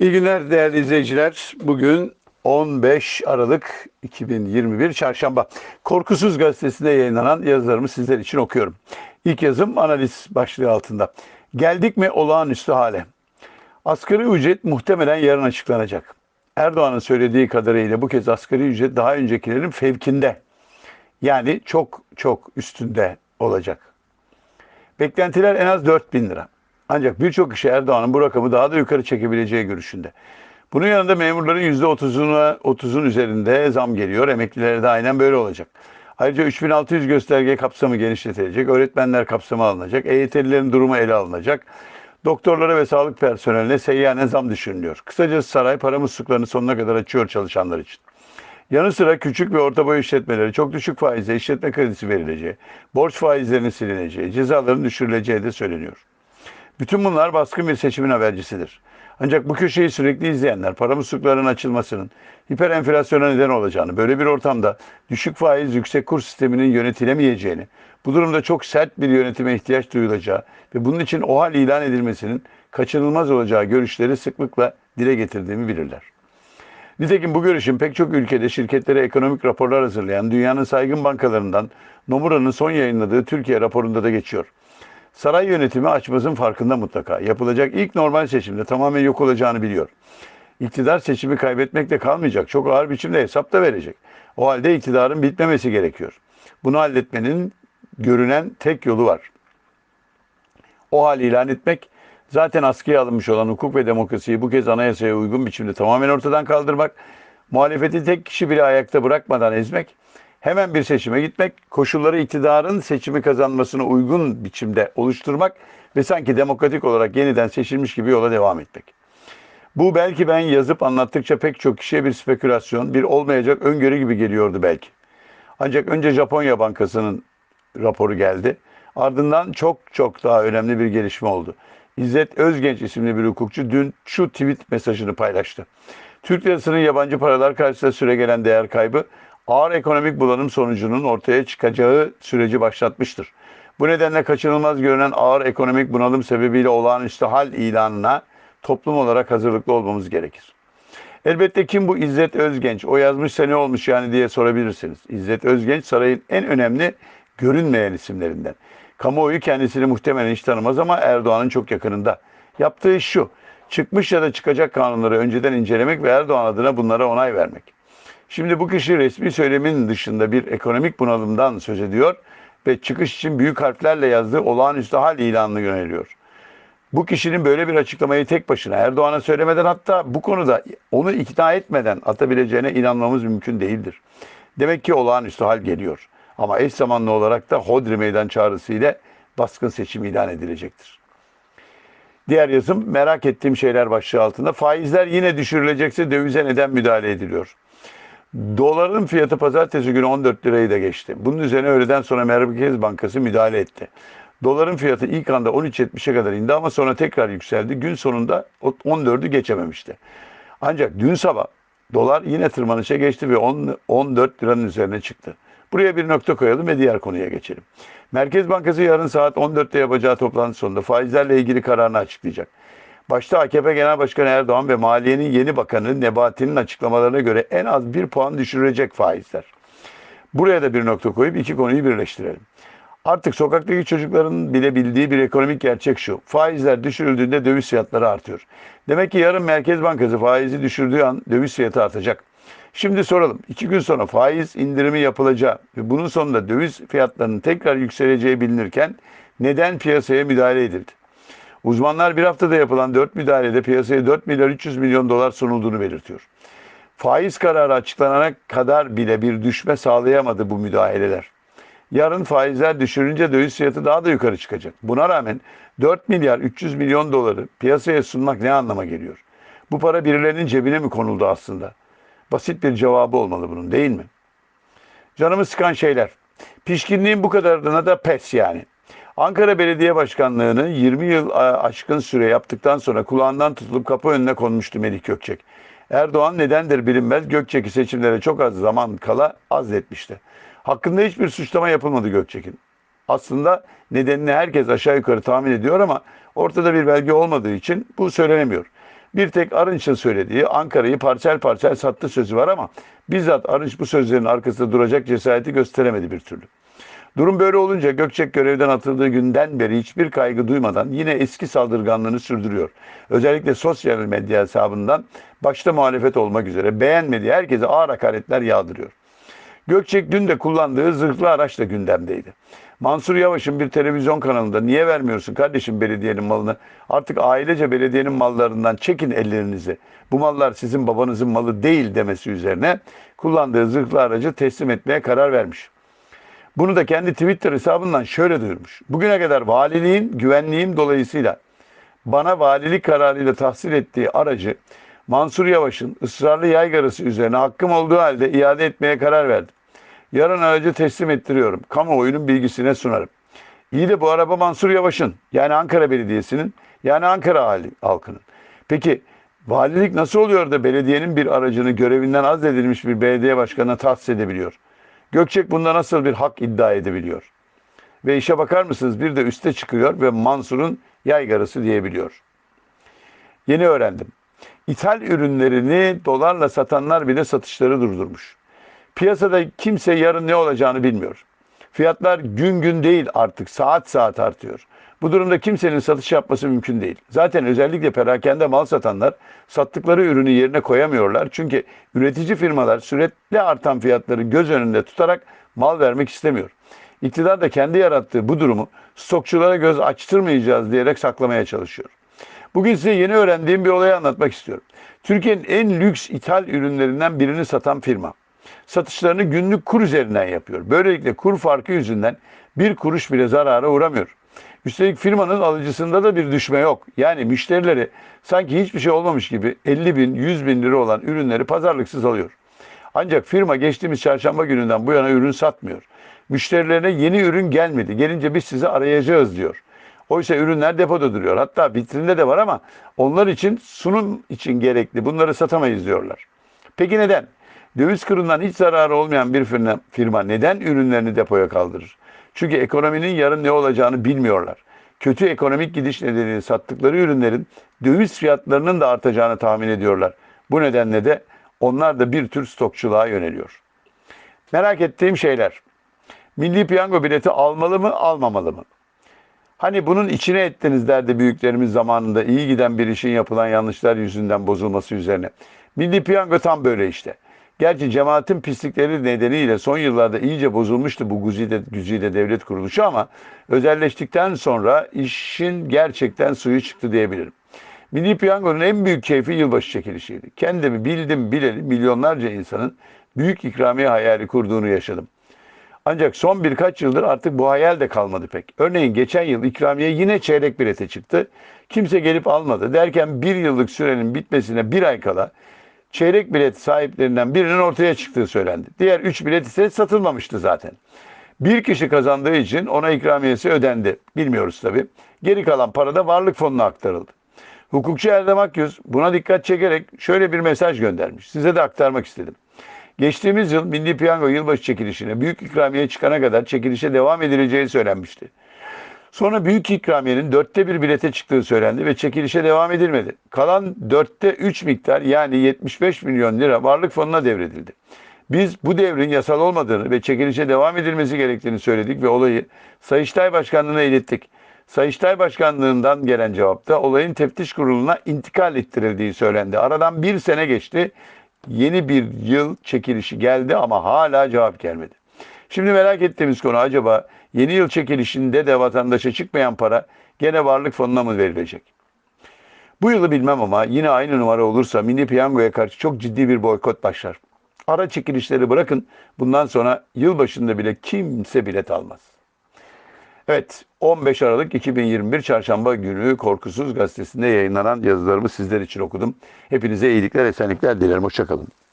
İyi günler değerli izleyiciler. Bugün 15 Aralık 2021 Çarşamba. Korkusuz gazetesinde yayınlanan yazılarımı sizler için okuyorum. İlk yazım analiz başlığı altında. Geldik mi olağanüstü hale? Asgari ücret muhtemelen yarın açıklanacak. Erdoğan'ın söylediği kadarıyla bu kez asgari ücret daha öncekilerin fevkinde. Yani çok çok üstünde olacak. Beklentiler en az 4 bin lira. Ancak birçok kişi Erdoğan'ın bu rakamı daha da yukarı çekebileceği görüşünde. Bunun yanında memurların %30'una 30'un üzerinde zam geliyor. Emeklilere de aynen böyle olacak. Ayrıca 3600 gösterge kapsamı genişletilecek. Öğretmenler kapsamı alınacak. EYT'lilerin durumu ele alınacak. Doktorlara ve sağlık personeline seyyanen zam düşünülüyor. Kısacası saray para musluklarını sonuna kadar açıyor çalışanlar için. Yanı sıra küçük ve orta boy işletmelere çok düşük faizle işletme kredisi verileceği, borç faizlerinin silineceği, cezaların düşürüleceği de söyleniyor. Bütün bunlar baskın bir seçimin habercisidir. Ancak bu köşeyi sürekli izleyenler para musluklarının açılmasının hiper enflasyona neden olacağını, böyle bir ortamda düşük faiz yüksek kur sisteminin yönetilemeyeceğini, bu durumda çok sert bir yönetime ihtiyaç duyulacağı ve bunun için o hal ilan edilmesinin kaçınılmaz olacağı görüşleri sıklıkla dile getirdiğimi bilirler. Nitekim bu görüşün pek çok ülkede şirketlere ekonomik raporlar hazırlayan dünyanın saygın bankalarından Nomura'nın son yayınladığı Türkiye raporunda da geçiyor. Saray yönetimi açmazın farkında mutlaka. Yapılacak ilk normal seçimde tamamen yok olacağını biliyor. İktidar seçimi kaybetmekle kalmayacak. Çok ağır biçimde hesap da verecek. O halde iktidarın bitmemesi gerekiyor. Bunu halletmenin görünen tek yolu var. O hal ilan etmek, zaten askıya alınmış olan hukuk ve demokrasiyi bu kez anayasaya uygun biçimde tamamen ortadan kaldırmak, muhalefeti tek kişi bile ayakta bırakmadan ezmek, hemen bir seçime gitmek, koşulları iktidarın seçimi kazanmasına uygun biçimde oluşturmak ve sanki demokratik olarak yeniden seçilmiş gibi yola devam etmek. Bu belki ben yazıp anlattıkça pek çok kişiye bir spekülasyon, bir olmayacak öngörü gibi geliyordu belki. Ancak önce Japonya Bankası'nın raporu geldi. Ardından çok çok daha önemli bir gelişme oldu. İzzet Özgenç isimli bir hukukçu dün şu tweet mesajını paylaştı. Türk lirasının yabancı paralar karşısında süre gelen değer kaybı ağır ekonomik bulanım sonucunun ortaya çıkacağı süreci başlatmıştır. Bu nedenle kaçınılmaz görünen ağır ekonomik bunalım sebebiyle olağanüstü hal ilanına toplum olarak hazırlıklı olmamız gerekir. Elbette kim bu İzzet Özgenç? O yazmışsa ne olmuş yani diye sorabilirsiniz. İzzet Özgenç sarayın en önemli görünmeyen isimlerinden. Kamuoyu kendisini muhtemelen hiç tanımaz ama Erdoğan'ın çok yakınında. Yaptığı iş şu. Çıkmış ya da çıkacak kanunları önceden incelemek ve Erdoğan adına bunlara onay vermek. Şimdi bu kişi resmi söylemin dışında bir ekonomik bunalımdan söz ediyor ve çıkış için büyük harflerle yazdığı olağanüstü hal ilanını yöneliyor. Bu kişinin böyle bir açıklamayı tek başına Erdoğan'a söylemeden hatta bu konuda onu ikna etmeden atabileceğine inanmamız mümkün değildir. Demek ki olağanüstü hal geliyor. Ama eş zamanlı olarak da Hodri meydan çağrısı ile baskın seçim ilan edilecektir. Diğer yazım merak ettiğim şeyler başlığı altında faizler yine düşürülecekse dövize neden müdahale ediliyor? Doların fiyatı pazartesi günü 14 lirayı da geçti. Bunun üzerine öğleden sonra Merkez Bankası müdahale etti. Doların fiyatı ilk anda 13.70'e kadar indi ama sonra tekrar yükseldi. Gün sonunda 14'ü geçememişti. Ancak dün sabah dolar yine tırmanışa geçti ve 10, 14 liranın üzerine çıktı. Buraya bir nokta koyalım ve diğer konuya geçelim. Merkez Bankası yarın saat 14'te yapacağı toplantı sonunda faizlerle ilgili kararını açıklayacak. Başta AKP Genel Başkanı Erdoğan ve Maliye'nin yeni bakanı Nebati'nin açıklamalarına göre en az bir puan düşürecek faizler. Buraya da bir nokta koyup iki konuyu birleştirelim. Artık sokaktaki çocukların bile bildiği bir ekonomik gerçek şu. Faizler düşürüldüğünde döviz fiyatları artıyor. Demek ki yarın Merkez Bankası faizi düşürdüğü an döviz fiyatı artacak. Şimdi soralım. iki gün sonra faiz indirimi yapılacağı ve bunun sonunda döviz fiyatlarının tekrar yükseleceği bilinirken neden piyasaya müdahale edildi? Uzmanlar bir haftada yapılan 4 müdahalede piyasaya 4 milyar 300 milyon dolar sunulduğunu belirtiyor. Faiz kararı açıklanana kadar bile bir düşme sağlayamadı bu müdahaleler. Yarın faizler düşürünce döviz fiyatı daha da yukarı çıkacak. Buna rağmen 4 milyar 300 milyon doları piyasaya sunmak ne anlama geliyor? Bu para birilerinin cebine mi konuldu aslında? Basit bir cevabı olmalı bunun değil mi? Canımı sıkan şeyler. Pişkinliğin bu kadarına da pes yani. Ankara Belediye Başkanlığı'nı 20 yıl aşkın süre yaptıktan sonra kulağından tutulup kapı önüne konmuştu Melih Gökçek. Erdoğan nedendir bilinmez Gökçek'i seçimlere çok az zaman kala azletmişti. Hakkında hiçbir suçlama yapılmadı Gökçek'in. Aslında nedenini herkes aşağı yukarı tahmin ediyor ama ortada bir belge olmadığı için bu söylenemiyor. Bir tek Arınç'ın söylediği Ankara'yı parsel parsel sattı sözü var ama bizzat Arınç bu sözlerin arkasında duracak cesareti gösteremedi bir türlü. Durum böyle olunca Gökçek görevden atıldığı günden beri hiçbir kaygı duymadan yine eski saldırganlığını sürdürüyor. Özellikle sosyal medya hesabından başta muhalefet olmak üzere beğenmediği herkese ağır hakaretler yağdırıyor. Gökçek dün de kullandığı zırhlı araç da gündemdeydi. Mansur Yavaş'ın bir televizyon kanalında niye vermiyorsun kardeşim belediyenin malını? Artık ailece belediyenin mallarından çekin ellerinizi. Bu mallar sizin babanızın malı değil demesi üzerine kullandığı zırhlı aracı teslim etmeye karar vermiş. Bunu da kendi Twitter hesabından şöyle duyurmuş. Bugüne kadar valiliğin güvenliğim dolayısıyla bana valilik kararıyla tahsil ettiği aracı Mansur Yavaş'ın ısrarlı yaygarası üzerine hakkım olduğu halde iade etmeye karar verdim. Yarın aracı teslim ettiriyorum. Kamuoyunun bilgisine sunarım. İyi de bu araba Mansur Yavaş'ın yani Ankara Belediyesi'nin yani Ankara halkının. Peki valilik nasıl oluyor da belediyenin bir aracını görevinden azledilmiş bir belediye başkanına tahsis edebiliyor? Gökçek bunda nasıl bir hak iddia edebiliyor? Ve işe bakar mısınız bir de üste çıkıyor ve Mansur'un yaygarası diyebiliyor. Yeni öğrendim. İthal ürünlerini dolarla satanlar bile satışları durdurmuş. Piyasada kimse yarın ne olacağını bilmiyor. Fiyatlar gün gün değil artık saat saat artıyor. Bu durumda kimsenin satış yapması mümkün değil. Zaten özellikle perakende mal satanlar sattıkları ürünü yerine koyamıyorlar. Çünkü üretici firmalar sürekli artan fiyatları göz önünde tutarak mal vermek istemiyor. İktidar da kendi yarattığı bu durumu stokçulara göz açtırmayacağız diyerek saklamaya çalışıyor. Bugün size yeni öğrendiğim bir olayı anlatmak istiyorum. Türkiye'nin en lüks ithal ürünlerinden birini satan firma. Satışlarını günlük kur üzerinden yapıyor. Böylelikle kur farkı yüzünden bir kuruş bile zarara uğramıyor. Üstelik firmanın alıcısında da bir düşme yok. Yani müşterileri sanki hiçbir şey olmamış gibi 50 bin, 100 bin lira olan ürünleri pazarlıksız alıyor. Ancak firma geçtiğimiz çarşamba gününden bu yana ürün satmıyor. Müşterilerine yeni ürün gelmedi. Gelince biz sizi arayacağız diyor. Oysa ürünler depoda duruyor. Hatta vitrinde de var ama onlar için sunum için gerekli. Bunları satamayız diyorlar. Peki neden? Döviz kurundan hiç zararı olmayan bir firma neden ürünlerini depoya kaldırır? Çünkü ekonominin yarın ne olacağını bilmiyorlar. Kötü ekonomik gidiş nedeniyle sattıkları ürünlerin döviz fiyatlarının da artacağını tahmin ediyorlar. Bu nedenle de onlar da bir tür stokçuluğa yöneliyor. Merak ettiğim şeyler. Milli piyango bileti almalı mı, almamalı mı? Hani bunun içine ettiniz derdi büyüklerimiz zamanında iyi giden bir işin yapılan yanlışlar yüzünden bozulması üzerine. Milli piyango tam böyle işte. Gerçi cemaatin pislikleri nedeniyle son yıllarda iyice bozulmuştu bu güzide, güzide devlet kuruluşu ama özelleştikten sonra işin gerçekten suyu çıktı diyebilirim. Milli Piyango'nun en büyük keyfi yılbaşı çekilişiydi. Kendimi bildim bileli milyonlarca insanın büyük ikramiye hayali kurduğunu yaşadım. Ancak son birkaç yıldır artık bu hayal de kalmadı pek. Örneğin geçen yıl ikramiye yine çeyrek bilete çıktı. Kimse gelip almadı. Derken bir yıllık sürenin bitmesine bir ay kala çeyrek bilet sahiplerinden birinin ortaya çıktığı söylendi. Diğer üç bilet ise satılmamıştı zaten. Bir kişi kazandığı için ona ikramiyesi ödendi. Bilmiyoruz tabii. Geri kalan para da varlık fonuna aktarıldı. Hukukçu Erdem Akyüz buna dikkat çekerek şöyle bir mesaj göndermiş. Size de aktarmak istedim. Geçtiğimiz yıl Milli Piyango yılbaşı çekilişine büyük ikramiye çıkana kadar çekilişe devam edileceği söylenmişti. Sonra büyük ikramiyenin dörtte bir bilete çıktığı söylendi ve çekilişe devam edilmedi. Kalan dörtte üç miktar yani 75 milyon lira varlık fonuna devredildi. Biz bu devrin yasal olmadığını ve çekilişe devam edilmesi gerektiğini söyledik ve olayı Sayıştay Başkanlığı'na ilettik. Sayıştay Başkanlığı'ndan gelen cevapta olayın teftiş kuruluna intikal ettirildiği söylendi. Aradan bir sene geçti. Yeni bir yıl çekilişi geldi ama hala cevap gelmedi. Şimdi merak ettiğimiz konu acaba yeni yıl çekilişinde de vatandaşa çıkmayan para gene varlık fonuna mı verilecek? Bu yılı bilmem ama yine aynı numara olursa Milli Piyango'ya karşı çok ciddi bir boykot başlar. Ara çekilişleri bırakın bundan sonra yılbaşında bile kimse bilet almaz. Evet 15 Aralık 2021 Çarşamba günü Korkusuz Gazetesi'nde yayınlanan yazılarımı sizler için okudum. Hepinize iyilikler, esenlikler dilerim. Hoşçakalın.